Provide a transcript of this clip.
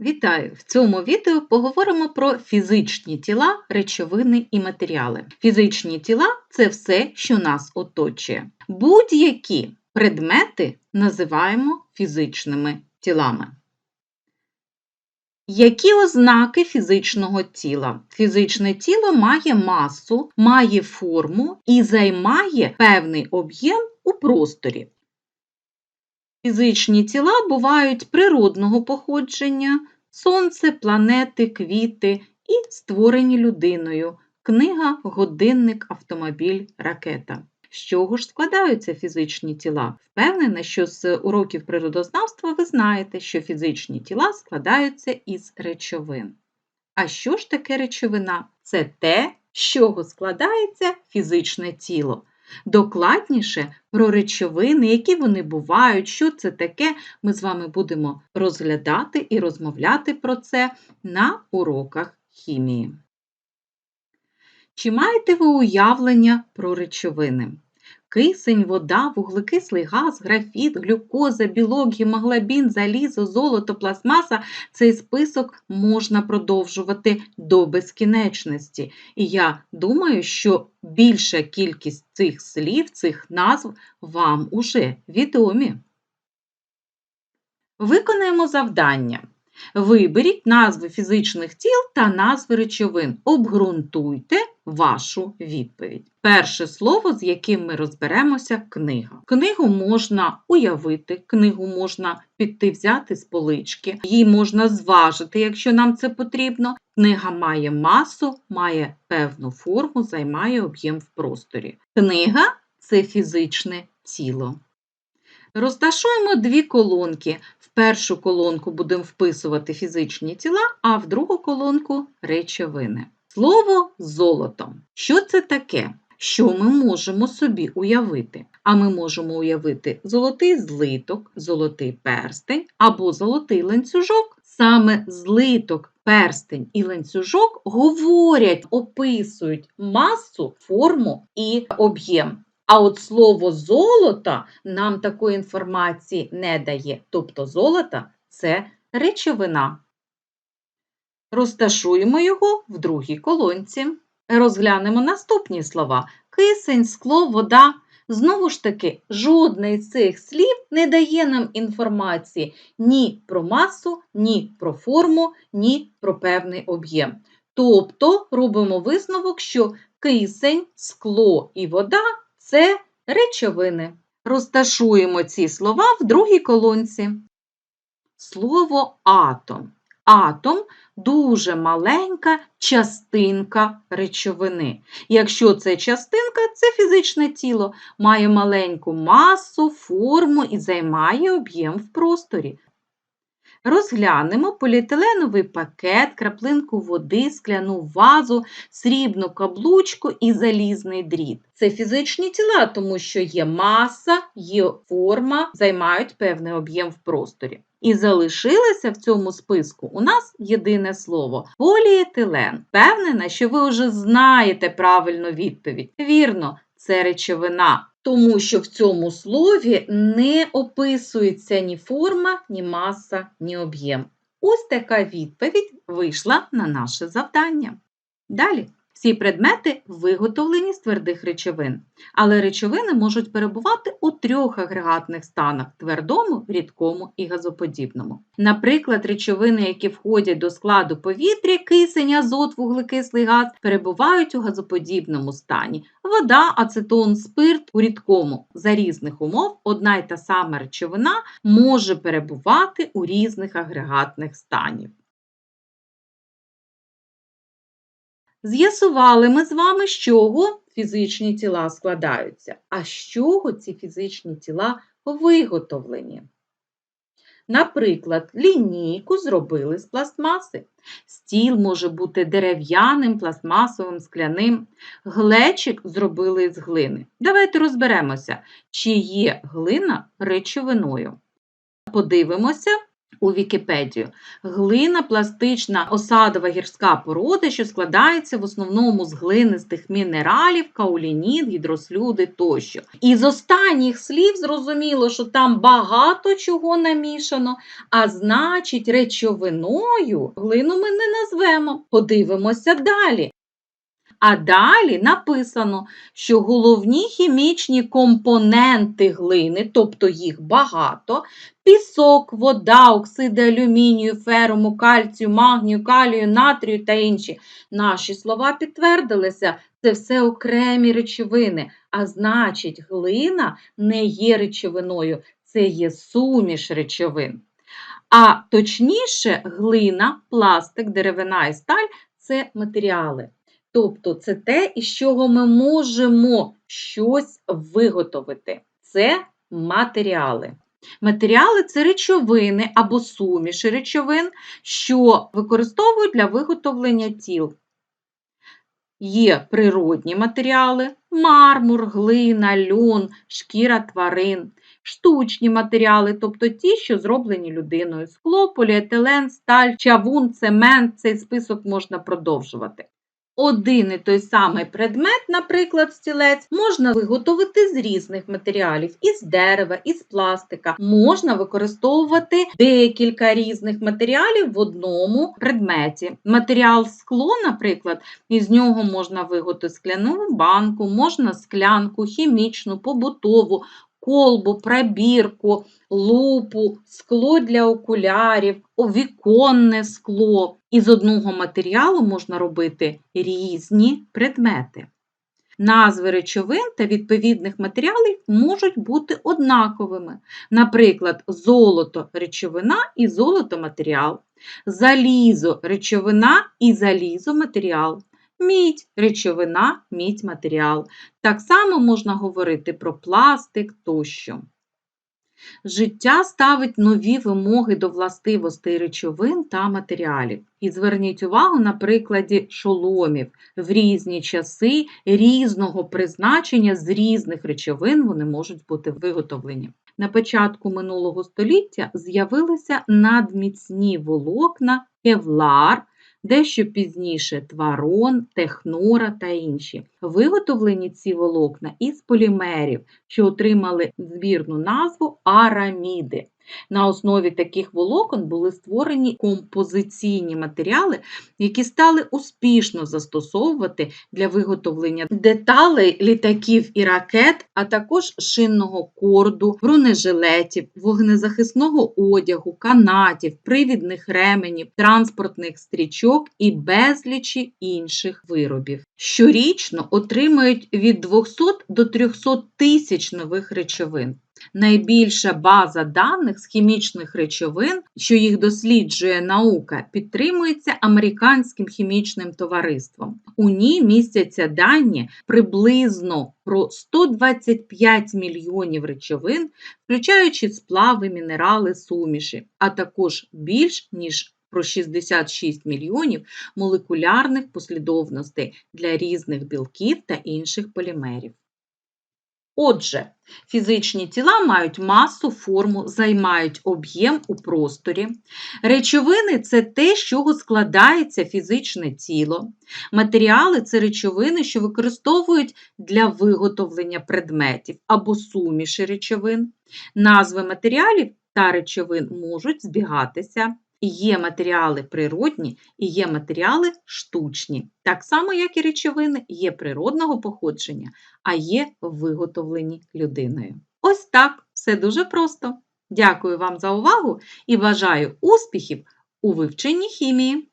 Вітаю! В цьому відео поговоримо про фізичні тіла, речовини і матеріали. Фізичні тіла це все, що нас оточує. Будь-які предмети називаємо фізичними тілами. Які ознаки фізичного тіла? Фізичне тіло має масу, має форму і займає певний об'єм у просторі. Фізичні тіла бувають природного походження, сонце, планети, квіти і створені людиною, книга, годинник, автомобіль, ракета. З чого ж складаються фізичні тіла? Впевнена, що з уроків природознавства ви знаєте, що фізичні тіла складаються із речовин. А що ж таке речовина? Це те, з чого складається фізичне тіло. Докладніше про речовини, які вони бувають, що це таке, ми з вами будемо розглядати і розмовляти про це на уроках хімії. Чи маєте ви уявлення про речовини? Кисень, вода, вуглекислий газ, графіт, глюкоза, білок, гемоглобін, залізо, золото, пластмаса – цей список можна продовжувати до безкінечності. І я думаю, що більша кількість цих слів, цих назв вам уже відомі. Виконаємо завдання. Виберіть назви фізичних тіл та назви речовин. Обґрунтуйте вашу відповідь. Перше слово, з яким ми розберемося книга. Книгу можна уявити, книгу можна піти взяти з полички, її можна зважити, якщо нам це потрібно. Книга має масу, має певну форму, займає об'єм в просторі. Книга це фізичне тіло. Розташуємо дві колонки. В першу колонку будемо вписувати фізичні тіла, а в другу колонку речовини. Слово золото. Що це таке? Що ми можемо собі уявити? А ми можемо уявити золотий злиток, золотий перстень або золотий ланцюжок. Саме злиток, перстень і ланцюжок говорять, описують масу, форму і об'єм. А от слово золото нам такої інформації не дає. Тобто золото це речовина. Розташуємо його в другій колонці. Розглянемо наступні слова: кисень, скло, вода. Знову ж таки, жодне із цих слів не дає нам інформації ні про масу, ні про форму, ні про певний об'єм. Тобто робимо висновок, що кисень, скло і вода це речовини. Розташуємо ці слова в другій колонці. Слово атом. Атом дуже маленька частинка речовини. Якщо це частинка, це фізичне тіло, має маленьку масу, форму і займає об'єм в просторі. Розглянемо поліетиленовий пакет, краплинку води, скляну вазу, срібну каблучку і залізний дріт. Це фізичні тіла, тому що є маса, є форма, займають певний об'єм в просторі. І залишилося в цьому списку у нас єдине слово поліетилен. Впевнена, що ви вже знаєте правильну відповідь. Вірно, це речовина тому що в цьому слові не описується ні форма, ні маса, ні об'єм. Ось така відповідь вийшла на наше завдання. Далі. Всі предмети виготовлені з твердих речовин, але речовини можуть перебувати у трьох агрегатних станах твердому, рідкому і газоподібному. Наприклад, речовини, які входять до складу повітря, кисень, азот, вуглекислий газ, перебувають у газоподібному стані, вода, ацетон, спирт у рідкому. За різних умов одна й та сама речовина може перебувати у різних агрегатних станів. З'ясували ми з вами, з чого фізичні тіла складаються, а з чого ці фізичні тіла виготовлені. Наприклад, лінійку зробили з пластмаси. Стіл може бути дерев'яним, пластмасовим, скляним. Глечик зробили з глини. Давайте розберемося, чи є глина речовиною. Подивимося у Вікіпедію. Глина пластична осадова гірська порода, що складається в основному з глинистих мінералів, каолінід, гідрослюди тощо. І з останніх слів зрозуміло, що там багато чого намішано, а значить, речовиною глину ми не назвемо. Подивимося далі. А далі написано, що головні хімічні компоненти глини, тобто їх багато, пісок, вода, оксиди алюмінію, феруму, кальцію, магнію, калію, натрію та інші. Наші слова підтвердилися, це все окремі речовини, а значить, глина не є речовиною, це є суміш речовин. А точніше, глина, пластик, деревина і сталь це матеріали. Тобто це те, із чого ми можемо щось виготовити. Це матеріали. Матеріали це речовини або суміші речовин, що використовують для виготовлення тіл. Є природні матеріали, мармур, глина, льон, шкіра тварин, штучні матеріали, тобто ті, що зроблені людиною, скло, поліетилен, сталь, чавун, цемент, цей список можна продовжувати. Один і той самий предмет, наприклад, стілець, можна виготовити з різних матеріалів, із дерева, із пластика. Можна використовувати декілька різних матеріалів в одному предметі. Матеріал скло, наприклад, із нього можна виготовити скляну банку, можна склянку, хімічну, побутову, колбу, пробірку, лупу, скло для окулярів, віконне скло. Із одного матеріалу можна робити різні предмети. Назви речовин та відповідних матеріалів можуть бути однаковими. Наприклад, золото речовина і золото матеріал, залізо речовина і залізо матеріал, мідь речовина, мідь матеріал. Так само можна говорити про пластик тощо. Життя ставить нові вимоги до властивостей речовин та матеріалів. І зверніть увагу на прикладі шоломів. В різні часи різного призначення з різних речовин вони можуть бути виготовлені. На початку минулого століття з'явилися надміцні волокна кевлар, дещо пізніше тварон, технора та інші. Виготовлені ці волокна із полімерів, що отримали збірну назву араміди. На основі таких волокон були створені композиційні матеріали, які стали успішно застосовувати для виготовлення деталей літаків і ракет, а також шинного корду, бронежилетів, вогнезахисного одягу, канатів, привідних ременів, транспортних стрічок і безлічі інших виробів. Щорічно отримують від 200 до 300 тисяч нових речовин. Найбільша база даних з хімічних речовин, що їх досліджує наука, підтримується Американським хімічним товариством. У ній містяться дані приблизно про 125 мільйонів речовин, включаючи сплави, мінерали, суміші, а також більш ніж про 66 мільйонів молекулярних послідовностей для різних білків та інших полімерів. Отже, фізичні тіла мають масу, форму, займають об'єм у просторі. Речовини це те, з чого складається фізичне тіло. Матеріали це речовини, що використовують для виготовлення предметів або суміші речовин. Назви матеріалів та речовин можуть збігатися. Є матеріали природні і є матеріали штучні. Так само, як і речовини, є природного походження, а є виготовлені людиною. Ось так, все дуже просто. Дякую вам за увагу і бажаю успіхів у вивченні хімії!